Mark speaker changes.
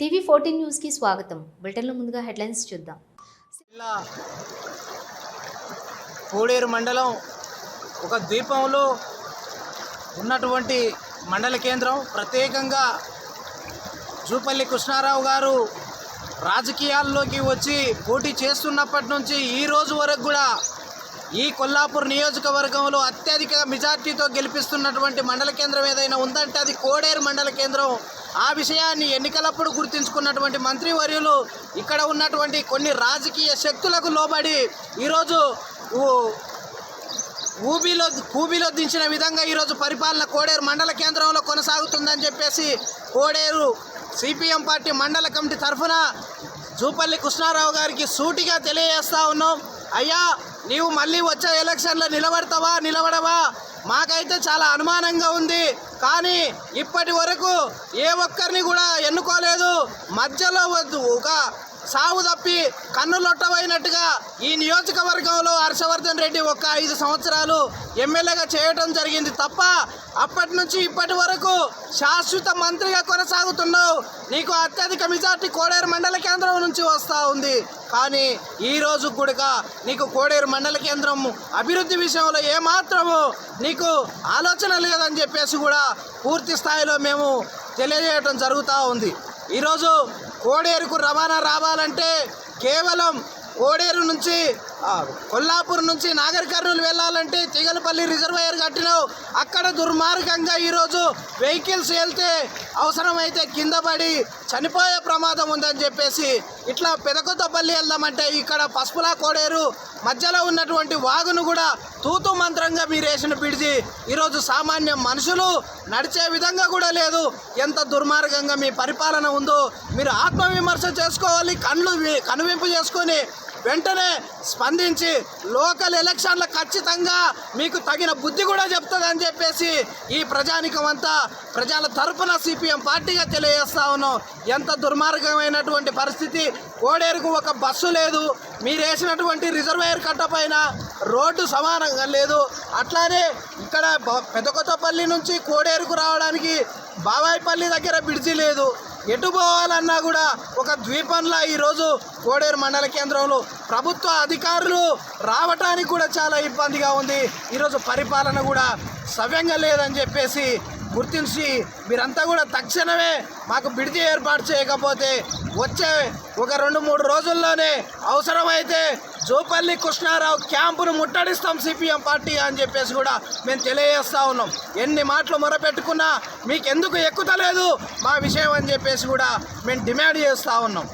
Speaker 1: TV fourteen న్యూస్కి స్వాగతం. బులెటిన్లో ముందుగా హెడ్లైన్స్ చూద్దాం.
Speaker 2: జిల్లా కోడేరు మండలం ఒక ద్వీపంలో ఉన్నటువంటి మండల కేంద్రం. ప్రత్యేకంగా జూపల్లి కృష్ణారావు గారు రాజకీయాల్లోకి వచ్చి పోటీ చేస్తున్నప్పటి నుంచి ఈ రోజు వరకు కూడా ఈ కొల్లాపూర్ నియోజకవర్గంలో అత్యధిక మెజార్టీతో గెలిపిస్తున్నటువంటి మండల కేంద్రం ఏదైనా ఉందంటే అది కోడేరు మండల కేంద్రం. ఆ విషయాన్ని ఎన్నికలప్పుడు గుర్తించుకున్నటువంటి మంత్రివర్యులు ఇక్కడ ఉన్నటువంటి కొన్ని రాజకీయ శక్తులకు లోబడి ఈరోజు ఊ- ఊబిలో కూబిలో దించిన విధంగా ఈరోజు పరిపాలన కోడేరు మండల కేంద్రంలో కొనసాగుతుందని చెప్పేసి కోడేరు సిపిఎం పార్టీ మండల కమిటీ తరఫున జూపల్లి కృష్ణారావు గారికి సూటిగా తెలియజేస్తా ఉన్నాం. అయ్యా నీవు మళ్ళీ వచ్చే ఎలక్షన్లో నిలబడతావా? నిలబడవా? మాకైతే చాలా అనుమానంగా ఉంది. కానీ ఇప్పటి వరకు ఏ ఒక్కరిని కూడా ఎన్నుకోలేదు. మధ్యలో వద్దు ఒక సావు తప్పి కన్నులొట్టవైనట్టుగా ఈ నియోజకవర్గంలో హర్షవర్ధన్ రెడ్డి ఒక ఐదు సంవత్సరాలు ఎమ్మెల్యేగా చేయటం జరిగింది తప్ప అప్పటి నుంచి ఇప్పటి వరకు శాశ్వత మంత్రిగా కొనసాగుతున్నావు. నీకు అత్యధిక మెజార్టీ కోడేరు మండల కేంద్రం నుంచి వస్తూ ఉంది. కానీ ఈరోజు కూడా నీకు కోడేరు మండల కేంద్రం అభివృద్ధి విషయంలో ఏమాత్రము నీకు ఆలోచన లేదని చెప్పేసి కూడా పూర్తి స్థాయిలో మేము తెలియజేయటం జరుగుతూ ఉంది. ఈరోజు కోడేరుకు రవాణా రావాలంటే కేవలం కోడేరు నుంచి కొల్లాపూర్ నుంచి నాగర్ కర్నూలు వెళ్ళాలంటే తిగలపల్లి రిజర్వాయర్ కట్టినావు. అక్కడ దుర్మార్గంగా ఈరోజు వెహికల్స్ వెళ్తే అవసరమైతే కింద పడి చనిపోయే ప్రమాదం ఉందని చెప్పేసి ఇట్లా పెదకొత్తపల్లి వెళ్దామంటే ఇక్కడ పసుపులా కోడేరు మధ్యలో ఉన్నటువంటి వాగును కూడా తూతు మంత్రంగా మీరు వేసిన పిడిచి ఈరోజు సామాన్య మనుషులు నడిచే విధంగా కూడా లేదు. ఎంత దుర్మార్గంగా మీ పరిపాలన ఉందో మీరు ఆత్మవిమర్శ చేసుకోవాలి కళ్ళు కనువింపు చేసుకొని వెంటనే స్పందించి లోకల్ ఎలక్షన్లు ఖచ్చితంగా మీకు తగిన బుద్ధి కూడా చెప్తుంది అని చెప్పేసి ఈ ప్రజానికం అంతా ప్రజల తరపున సిపిఎం పార్టీగా తెలియజేస్తా ఉన్నాం. ఎంత దుర్మార్గమైనటువంటి పరిస్థితి. కోడేరుకు ఒక బస్సు లేదు. మీరు వేసినటువంటి రిజర్వేయర్ కట్ట పైన రోడ్డు సమానంగా లేదు. అట్లానే ఇక్కడ బ- నుంచి కోడేరుకు రావడానికి బాబాయిపల్లి దగ్గర బ్రిడ్జి లేదు. ఎటు పోవాలన్నా కూడా ఒక ద్వీపంలా ఈరోజు కోడేరు మండల కేంద్రంలో ప్రభుత్వ అధికారులు రావటానికి కూడా చాలా ఇబ్బందిగా ఉంది. ఈరోజు పరిపాలన కూడా సవ్యంగా లేదని చెప్పేసి గుర్తించి మీరంతా కూడా తక్షణమే మాకు బిడిది ఏర్పాటు చేయకపోతే వచ్చే ఒక రెండు మూడు రోజుల్లోనే అవసరమైతే జోపల్లి కృష్ణారావు క్యాంపును ముట్టడిస్తాం సిపిఎం పార్టీ అని చెప్పేసి కూడా మేము తెలియజేస్తూ ఉన్నాం. ఎన్ని మాటలు మొరపెట్టుకున్నా మీకు ఎందుకు ఎక్కుతలేదు మా విషయం అని చెప్పేసి కూడా మేము డిమాండ్ చేస్తూ ఉన్నాం.